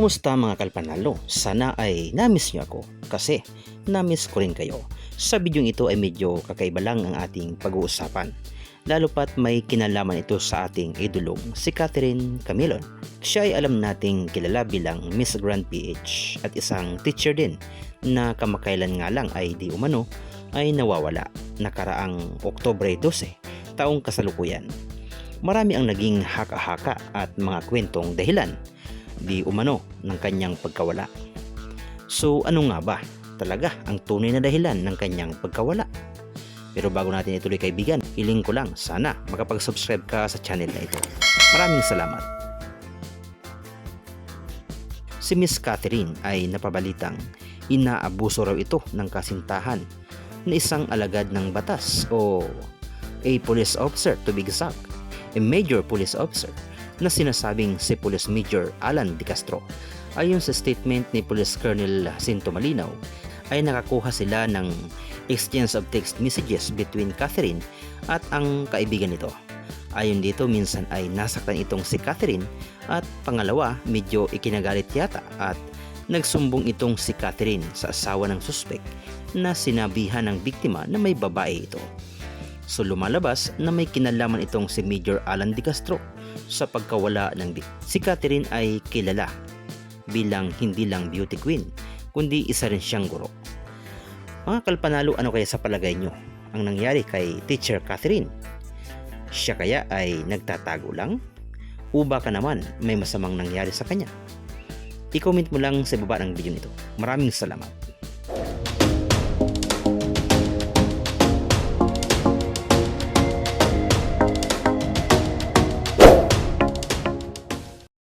Kumusta mga kalpanalo? Sana ay namiss niyo ako kasi namiss ko rin kayo. Sa bidyong ito ay medyo kakaiba lang ang ating pag-uusapan. Lalo pat may kinalaman ito sa ating idolong si Catherine Camilon. Siya ay alam nating kilala bilang Miss Grand PH at isang teacher din na kamakailan nga lang ay di umano ay nawawala nakaraang Oktobre 12, taong kasalukuyan. Marami ang naging haka-haka at mga kwentong dahilan di umano ng kanyang pagkawala. So ano nga ba talaga ang tunay na dahilan ng kanyang pagkawala? Pero bago natin ituloy kaibigan, hiling ko lang sana makapag-subscribe ka sa channel na ito. Maraming salamat. Si Miss Catherine ay napabalitang inaabuso raw ito ng kasintahan na isang alagad ng batas o a police officer to be exact, a major police officer na sinasabing si Police Major Alan De Castro. Ayon sa statement ni Police Colonel Jacinto Malinaw, ay nakakuha sila ng exchange of text messages between Catherine at ang kaibigan nito. Ayon dito, minsan ay nasaktan itong si Catherine at pangalawa, medyo ikinagalit yata at nagsumbong itong si Catherine sa asawa ng suspek na sinabihan ng biktima na may babae ito. So lumalabas na may kinalaman itong si Major Alan De Castro sa pagkawala ng di. Si Catherine ay kilala bilang hindi lang beauty queen, kundi isa rin siyang guro. Mga kalpanalo, ano kaya sa palagay nyo ang nangyari kay Teacher Catherine? Siya kaya ay nagtatago lang? O baka naman may masamang nangyari sa kanya? I-comment mo lang sa baba ng video nito. Maraming salamat.